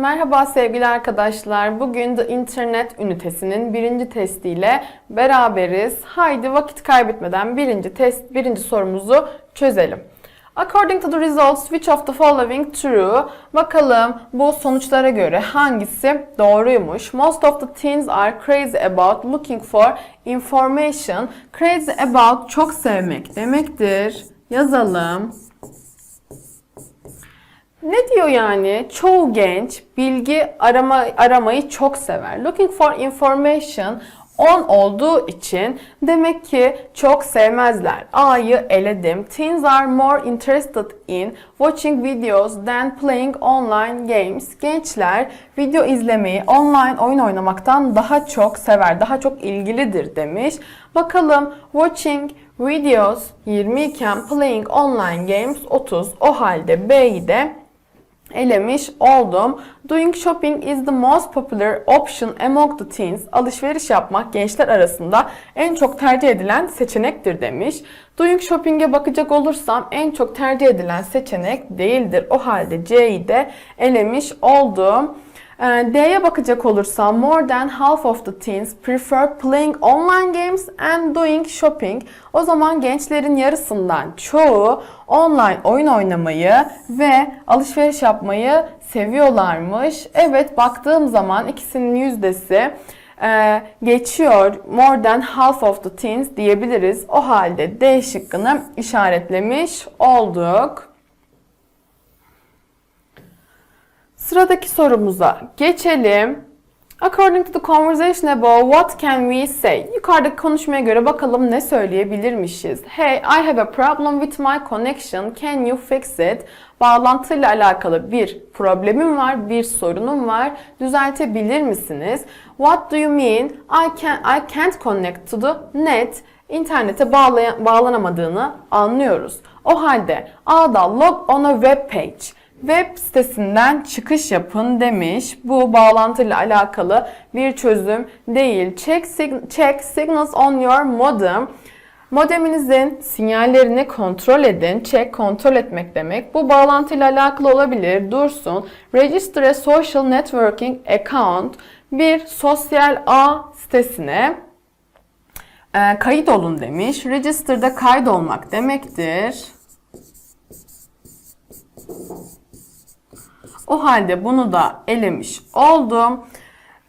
Merhaba sevgili arkadaşlar. Bugün The Internet ünitesinin birinci testiyle beraberiz. Haydi vakit kaybetmeden birinci test, birinci sorumuzu çözelim. According to the results, which of the following true? Bakalım bu sonuçlara göre hangisi doğruymuş? Most of the teens are crazy about looking for information. Crazy about çok sevmek demektir. Yazalım. Ne diyor yani? Çoğu genç bilgi arama, aramayı çok sever. Looking for information on olduğu için demek ki çok sevmezler. A'yı eledim. Teens are more interested in watching videos than playing online games. Gençler video izlemeyi, online oyun oynamaktan daha çok sever, daha çok ilgilidir demiş. Bakalım watching videos 20 iken playing online games 30. O halde B'yi de elemiş oldum. Doing shopping is the most popular option among the teens. Alışveriş yapmak gençler arasında en çok tercih edilen seçenektir demiş. Doing shopping'e bakacak olursam en çok tercih edilen seçenek değildir. O halde C'yi de elemiş oldum. Ee, D'ye bakacak olursam more than half of the teens prefer playing online games and doing shopping. O zaman gençlerin yarısından çoğu online oyun oynamayı ve alışveriş yapmayı seviyorlarmış. Evet baktığım zaman ikisinin yüzdesi e, geçiyor. More than half of the teens diyebiliriz. O halde D şıkkını işaretlemiş olduk. Sıradaki sorumuza geçelim. According to the conversation above, what can we say? Yukarıdaki konuşmaya göre bakalım ne söyleyebilirmişiz. Hey, I have a problem with my connection. Can you fix it? Bağlantıyla alakalı bir problemim var, bir sorunum var. Düzeltebilir misiniz? What do you mean? I can I can't connect to the net. İnternete bağlanamadığını anlıyoruz. O halde A'da log on a web page. Web sitesinden çıkış yapın demiş. Bu bağlantıyla alakalı bir çözüm değil. Check, sig- check signals on your modem. Modeminizin sinyallerini kontrol edin. Check kontrol etmek demek. Bu bağlantıyla alakalı olabilir. Dursun. Register a social networking account. Bir sosyal ağ sitesine e, kayıt olun demiş. Register'da kaydolmak demektir. O halde bunu da elemiş oldum.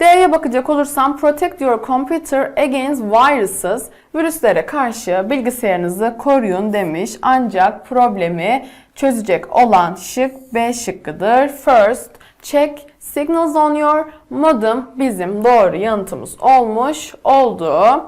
D'ye bakacak olursam protect your computer against viruses. Virüslere karşı bilgisayarınızı koruyun demiş. Ancak problemi çözecek olan şık B şıkkıdır. First, check signals on your modem bizim doğru yanıtımız olmuş oldu.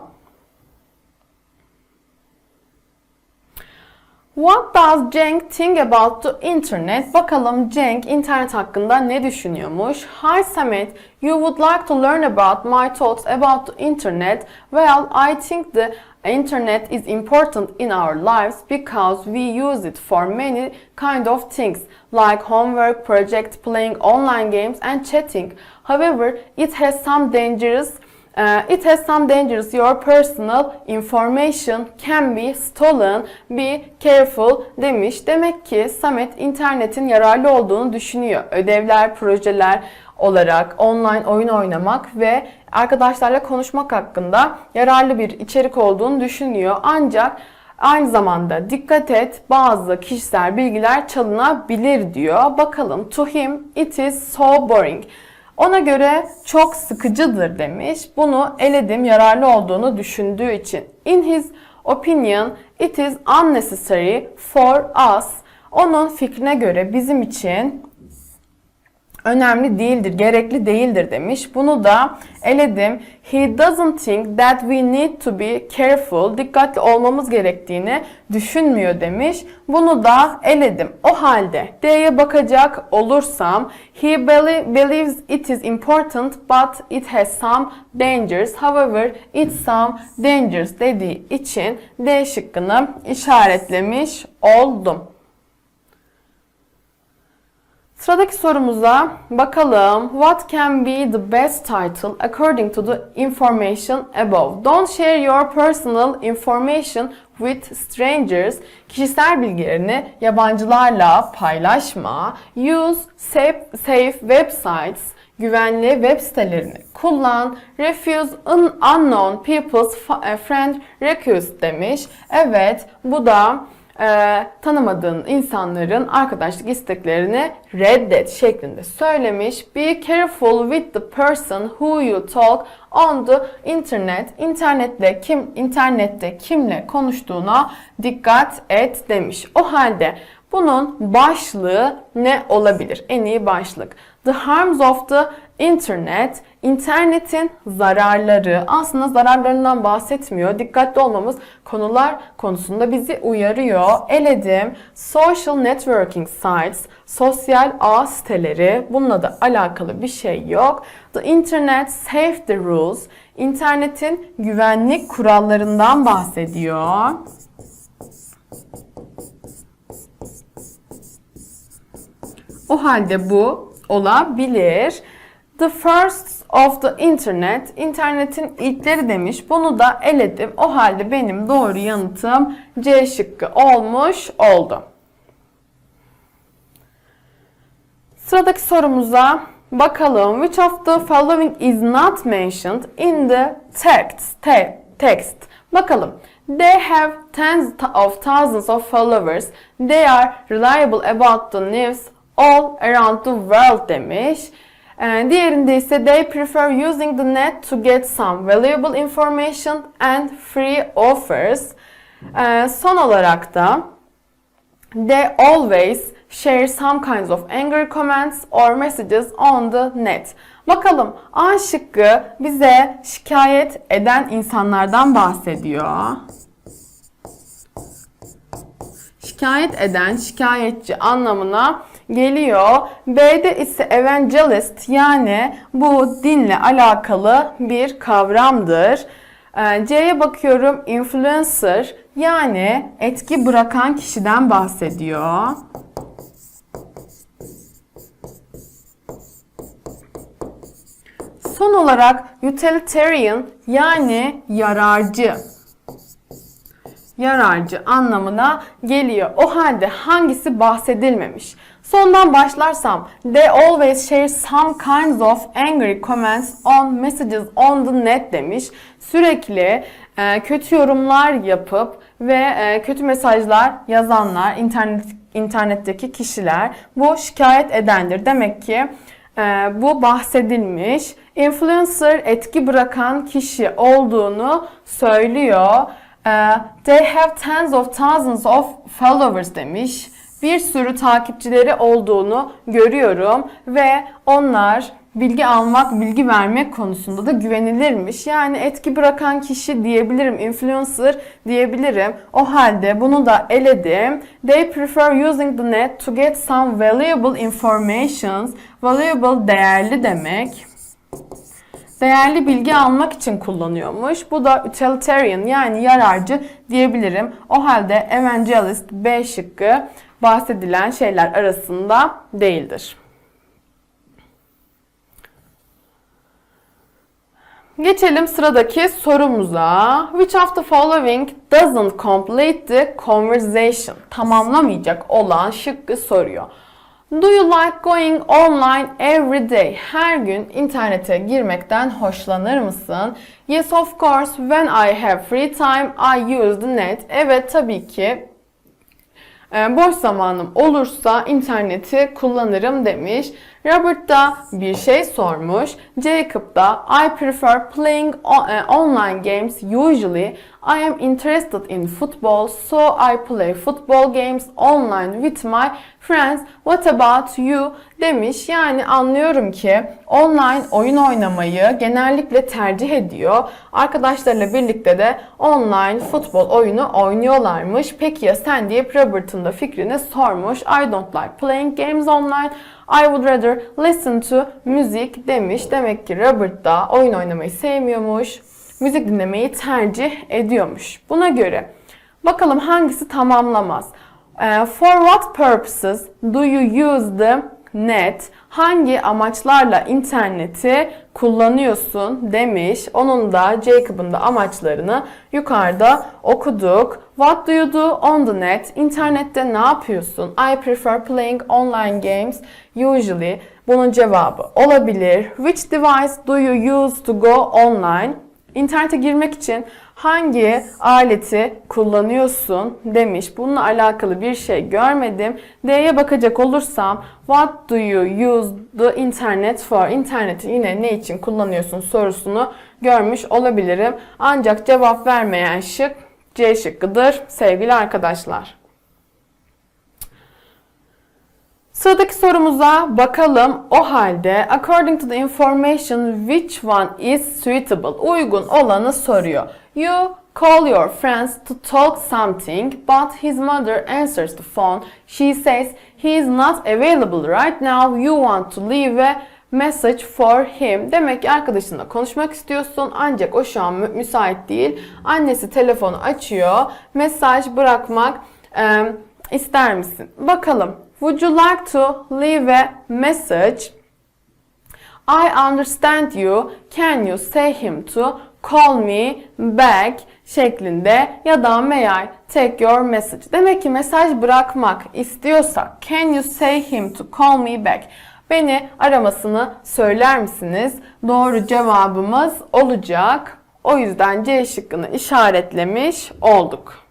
What does Cenk think about the internet? Bakalım Cenk internet hakkında ne düşünüyormuş? Hi Samet, you would like to learn about my thoughts about the internet? Well, I think the internet is important in our lives because we use it for many kind of things like homework, project, playing online games and chatting. However, it has some dangerous Uh, it has some dangers. Your personal information can be stolen. Be careful demiş. Demek ki Samet internetin yararlı olduğunu düşünüyor. Ödevler, projeler olarak online oyun oynamak ve arkadaşlarla konuşmak hakkında yararlı bir içerik olduğunu düşünüyor. Ancak Aynı zamanda dikkat et bazı kişisel bilgiler çalınabilir diyor. Bakalım to him it is so boring. Ona göre çok sıkıcıdır demiş. Bunu eledim yararlı olduğunu düşündüğü için. In his opinion, it is unnecessary for us. Onun fikrine göre bizim için önemli değildir, gerekli değildir demiş. Bunu da eledim. He doesn't think that we need to be careful. Dikkatli olmamız gerektiğini düşünmüyor demiş. Bunu da eledim. O halde D'ye bakacak olursam he belie- believes it is important but it has some dangers. However, it's some dangers dediği için D şıkkını işaretlemiş oldum. Sıradaki sorumuza bakalım. What can be the best title according to the information above? Don't share your personal information with strangers. Kişisel bilgilerini yabancılarla paylaşma. Use safe, safe websites. Güvenli web sitelerini kullan. Refuse un- unknown people's fa- friend request demiş. Evet bu da e, tanımadığın insanların arkadaşlık isteklerini reddet şeklinde söylemiş. Be careful with the person who you talk on the internet. İnternette kim internette kimle konuştuğuna dikkat et demiş. O halde bunun başlığı ne olabilir? En iyi başlık. The harms of the internet, internetin zararları. Aslında zararlarından bahsetmiyor. Dikkatli olmamız konular konusunda bizi uyarıyor. Eledim. Social networking sites, sosyal ağ siteleri. Bununla da alakalı bir şey yok. The internet safety rules, internetin güvenlik kurallarından bahsediyor. O halde bu olabilir. The first of the internet, internetin ilkleri demiş. Bunu da eledim. O halde benim doğru yanıtım C şıkkı olmuş oldu. Sıradaki sorumuza bakalım. Which of the following is not mentioned in the text? Te- text. Bakalım. They have tens of thousands of followers. They are reliable about the news all around the world demiş. Ee, Diğerinde ise they prefer using the net to get some valuable information and free offers. Ee, Son olarak da They always share some kinds of angry comments or messages on the net. Bakalım A şıkkı bize şikayet eden insanlardan bahsediyor. Şikayet eden, şikayetçi anlamına geliyor. B'de ise evangelist yani bu dinle alakalı bir kavramdır. Ee, C'ye bakıyorum influencer yani etki bırakan kişiden bahsediyor. Son olarak utilitarian yani yararcı. Yararcı anlamına geliyor. O halde hangisi bahsedilmemiş? Sondan başlarsam they always share some kinds of angry comments on messages on the net demiş. Sürekli e, kötü yorumlar yapıp ve e, kötü mesajlar yazanlar, internet internetteki kişiler bu şikayet edendir. Demek ki e, bu bahsedilmiş. Influencer etki bırakan kişi olduğunu söylüyor. E, they have tens of thousands of followers demiş. Bir sürü takipçileri olduğunu görüyorum ve onlar bilgi almak, bilgi vermek konusunda da güvenilirmiş. Yani etki bırakan kişi diyebilirim, influencer diyebilirim. O halde bunu da eledim. They prefer using the net to get some valuable informations. Valuable değerli demek. Değerli bilgi almak için kullanıyormuş. Bu da utilitarian yani yararcı diyebilirim. O halde evangelist B şıkkı bahsedilen şeyler arasında değildir. Geçelim sıradaki sorumuza. Which of the following doesn't complete the conversation? Tamamlamayacak olan şıkkı soruyor. Do you like going online every day? Her gün internete girmekten hoşlanır mısın? Yes of course, when I have free time, I use the net. Evet tabii ki boş zamanım olursa interneti kullanırım demiş. Robert da bir şey sormuş. Jacob da I prefer playing e, online games usually. I am interested in football so I play football games online with my friends. What about you? demiş. Yani anlıyorum ki online oyun oynamayı genellikle tercih ediyor. Arkadaşlarıyla birlikte de online futbol oyunu oynuyorlarmış. Peki ya sen diye Robert'ın da fikrini sormuş. I don't like playing games online. I would rather listen to music demiş. Demek ki Robert da oyun oynamayı sevmiyormuş. Müzik dinlemeyi tercih ediyormuş. Buna göre bakalım hangisi tamamlamaz. Ee, for what purposes do you use the net hangi amaçlarla interneti kullanıyorsun demiş. Onun da Jacob'ın da amaçlarını yukarıda okuduk. What do you do on the net? İnternette ne yapıyorsun? I prefer playing online games usually. Bunun cevabı olabilir. Which device do you use to go online? İnternete girmek için hangi aleti kullanıyorsun demiş. Bununla alakalı bir şey görmedim. D'ye bakacak olursam what do you use the internet for? İnterneti yine ne için kullanıyorsun sorusunu görmüş olabilirim. Ancak cevap vermeyen şık C şıkkıdır sevgili arkadaşlar. Sıradaki sorumuza bakalım. O halde according to the information which one is suitable? Uygun olanı soruyor. You call your friends to talk something but his mother answers the phone. She says he is not available right now. You want to leave a message for him. Demek ki arkadaşınla konuşmak istiyorsun ancak o şu an mü- müsait değil. Annesi telefonu açıyor. Mesaj bırakmak e, ister misin? Bakalım. Would you like to leave a message? I understand you. Can you say him to call me back şeklinde ya da may I take your message. Demek ki mesaj bırakmak istiyorsak can you say him to call me back? Beni aramasını söyler misiniz? Doğru cevabımız olacak. O yüzden C şıkkını işaretlemiş olduk.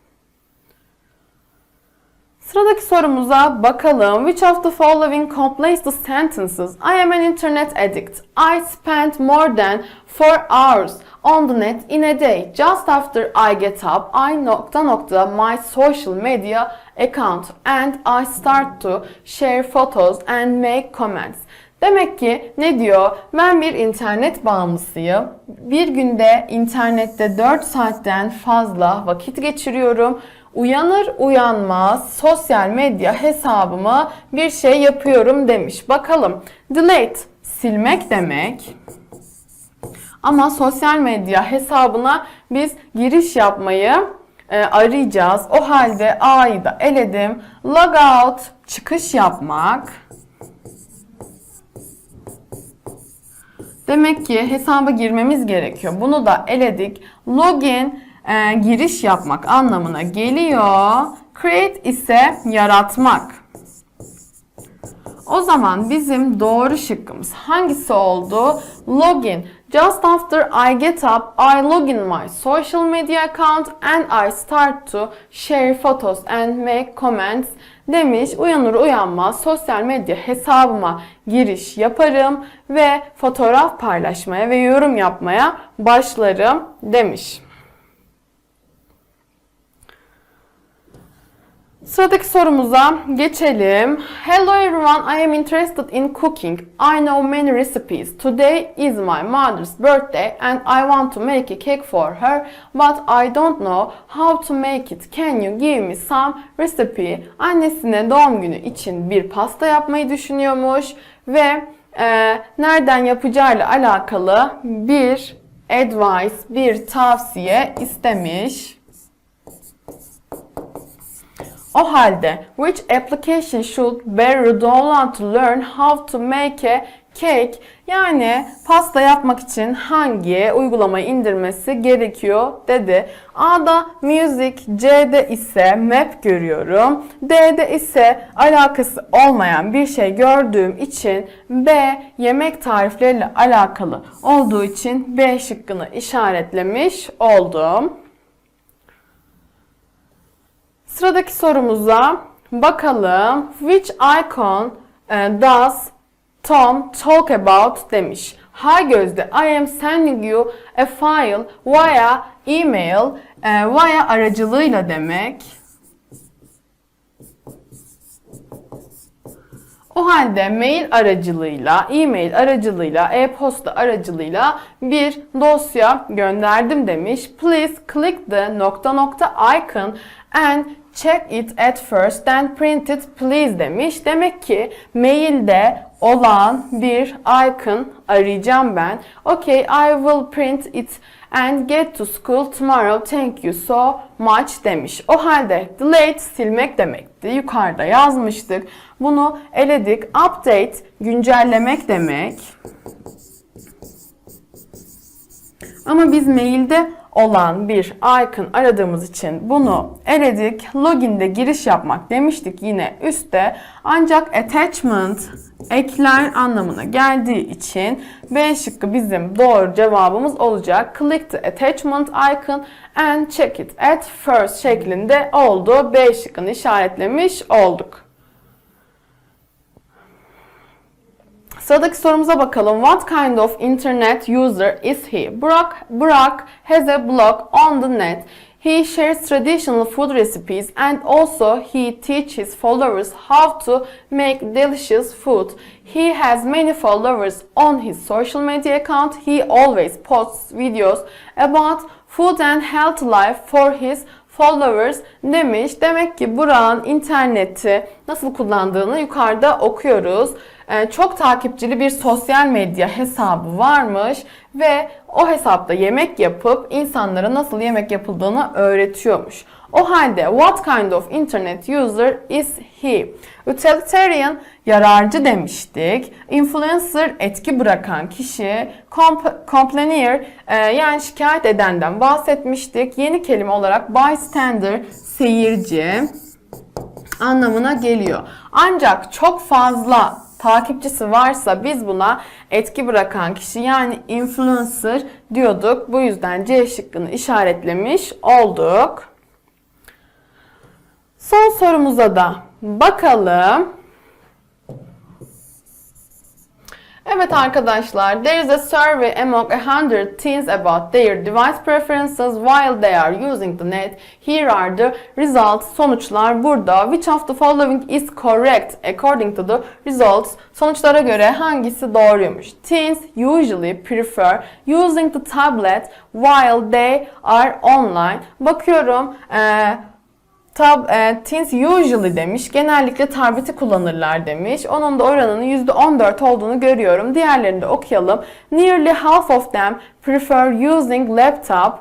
Sıradaki sorumuza bakalım. Which of the following completes the sentences? I am an internet addict. I spend more than 4 hours on the net in a day. Just after I get up, I nokta nokta my social media account and I start to share photos and make comments. Demek ki ne diyor? Ben bir internet bağımlısıyım. Bir günde internette 4 saatten fazla vakit geçiriyorum. Uyanır uyanmaz sosyal medya hesabıma bir şey yapıyorum demiş. Bakalım. Delete silmek demek. Ama sosyal medya hesabına biz giriş yapmayı e, arayacağız. O halde A'yı da eledim. Log out çıkış yapmak. Demek ki hesaba girmemiz gerekiyor. Bunu da eledik. Login e, giriş yapmak anlamına geliyor. Create ise yaratmak. O zaman bizim doğru şıkkımız hangisi oldu? Login. Just after I get up, I log in my social media account and I start to share photos and make comments demiş. Uyanır uyanmaz sosyal medya hesabıma giriş yaparım ve fotoğraf paylaşmaya ve yorum yapmaya başlarım demiş. Sıradaki sorumuza geçelim. Hello everyone, I am interested in cooking. I know many recipes. Today is my mother's birthday and I want to make a cake for her, but I don't know how to make it. Can you give me some recipe? Annesine doğum günü için bir pasta yapmayı düşünüyormuş ve e, nereden yapacağıyla alakalı bir advice, bir tavsiye istemiş. O halde which application should Barry download to learn how to make a cake? Yani pasta yapmak için hangi uygulamayı indirmesi gerekiyor dedi. A'da music, C'de ise map görüyorum. D'de ise alakası olmayan bir şey gördüğüm için B yemek tarifleriyle alakalı olduğu için B şıkkını işaretlemiş oldum. Sıradaki sorumuza bakalım. Which icon e, does Tom talk about demiş. Ha gözde I am sending you a file via email e, via aracılığıyla demek. O halde mail aracılığıyla, e-mail aracılığıyla, e-posta aracılığıyla bir dosya gönderdim demiş. Please click the nokta nokta icon and check it at first then print it please demiş. Demek ki mailde olan bir icon arayacağım ben. Okay, I will print it and get to school tomorrow. Thank you so much demiş. O halde delete silmek demekti. Yukarıda yazmıştık. Bunu eledik. Update güncellemek demek. Ama biz mailde olan bir icon aradığımız için bunu eledik. Login'de giriş yapmak demiştik yine üstte. Ancak attachment ekler anlamına geldiği için B şıkkı bizim doğru cevabımız olacak. Click the attachment icon and check it at first şeklinde oldu. B şıkkını işaretlemiş olduk. Sıradaki sorumuza bakalım. What kind of internet user is he? Burak, Burak has a blog on the net. He shares traditional food recipes and also he teaches followers how to make delicious food. He has many followers on his social media account. He always posts videos about food and health life for his followers demiş. Demek ki Burak'ın interneti nasıl kullandığını yukarıda okuyoruz. Ee, çok takipçili bir sosyal medya hesabı varmış ve o hesapta yemek yapıp insanlara nasıl yemek yapıldığını öğretiyormuş. O halde what kind of internet user is he? Utilitarian yararcı demiştik. Influencer etki bırakan kişi. Comp complainer e, yani şikayet edenden bahsetmiştik. Yeni kelime olarak bystander seyirci anlamına geliyor. Ancak çok fazla takipçisi varsa biz buna etki bırakan kişi yani influencer diyorduk. Bu yüzden C şıkkını işaretlemiş olduk. Son sorumuza da bakalım. Evet arkadaşlar, there is a survey among 100 teens about their device preferences while they are using the net. Here are the results. Sonuçlar burada. Which of the following is correct according to the results? Sonuçlara göre hangisi doğruymuş? Teens usually prefer using the tablet while they are online. Bakıyorum, eee Tab, e, teens usually demiş. Genellikle tableti kullanırlar demiş. Onun da oranının %14 olduğunu görüyorum. Diğerlerini de okuyalım. Nearly half of them prefer using laptop.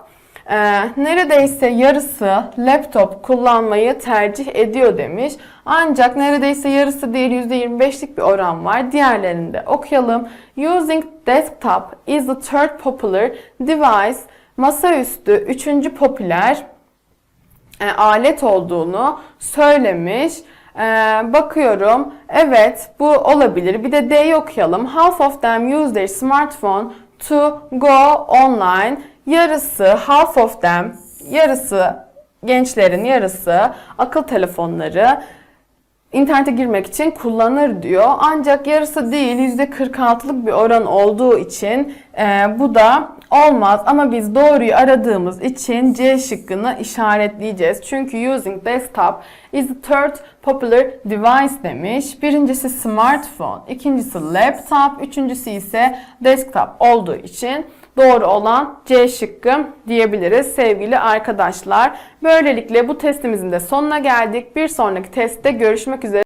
E, neredeyse yarısı laptop kullanmayı tercih ediyor demiş. Ancak neredeyse yarısı değil %25'lik bir oran var. Diğerlerini de okuyalım. Using desktop is the third popular device. Masaüstü üçüncü popüler e, alet olduğunu söylemiş. E, bakıyorum. Evet bu olabilir. Bir de D'yi okuyalım. Half of them use their smartphone to go online. Yarısı, half of them, yarısı gençlerin yarısı akıl telefonları internete girmek için kullanır diyor. Ancak yarısı değil %46'lık bir oran olduğu için e, bu da olmaz. Ama biz doğruyu aradığımız için C şıkkını işaretleyeceğiz. Çünkü using desktop is the third popular device demiş. Birincisi smartphone, ikincisi laptop, üçüncüsü ise desktop olduğu için doğru olan C şıkkı diyebiliriz sevgili arkadaşlar. Böylelikle bu testimizin de sonuna geldik. Bir sonraki testte görüşmek üzere.